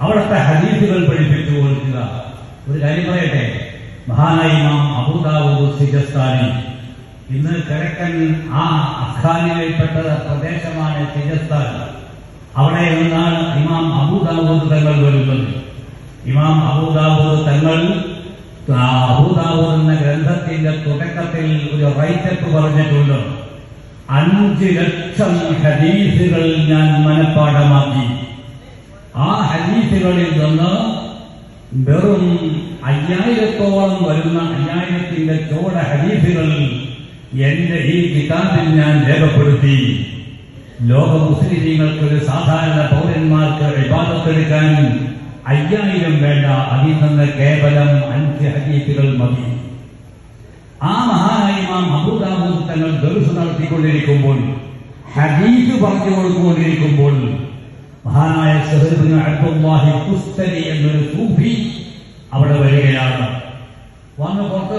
അവിടുത്തെ ഹദീസുകൾ പഠിപ്പിച്ചു കൊടുക്കുക. ഒരു കാര്യം പറയട്ടെ? മഹാനായ ഇമാം അബൂദാവൂദ് സിജസ്താനി. ഇന്ന് കിഴക്കൻ ആ അഫ്ഗാനിയിൽപ്പെട്ട പ്രദേശമാണ് സിജസ്ഥാൻ അവിടെ നിന്നാണ് ഇമാം അബൂദാവൂദ് തങ്ങൾ വരുന്നത്. ഇമാം അബൂദാവൂദ് തങ്ങൾ ആ എന്ന ഗ്രന്ഥത്തിന്റെ തുടക്കത്തിൽ ഒരു റൈറ്റപ്പ് പറഞ്ഞിട്ടുണ്ട്. അഞ്ച് ലക്ഷം ഹദീസുകൾ ഞാൻ മനഃപ്പാഠമാക്കി. ഹദീസുകളിൽ നിന്ന് വെറും അയ്യായിരത്തോളം വരുന്ന അയ്യായിരത്തിന്റെ ചോട ഹദീസുകൾ എന്റെ ഈ കിതാബിൽ ഞാൻ രേഖപ്പെടുത്തി. ലോക മുസ്ലിങ്ങൾക്ക് ഒരു സാധാരണ പൗരന്മാർക്ക് വിവാദത്തെടുക്കാൻ അയ്യായിരം വേണ്ട അതിൽ നിന്ന് കേവലം അഞ്ച് ഹദീസുകൾ മതി. ആ മഹാനായ ഇമാം അബൂദാബൂദ് തങ്ങൾ ദർസ് നടത്തിക്കൊണ്ടിരിക്കുമ്പോൾ ഹദീഫ് പറഞ്ഞു കൊടുത്തുകൊണ്ടിരിക്കുമ്പോൾ മഹാനായ അബ്ദുല്ലാഹി കുസ്തരി എന്നൊരു സൂഫി അവിടെ വരികയാണ്. വന്ന് പുറത്ത്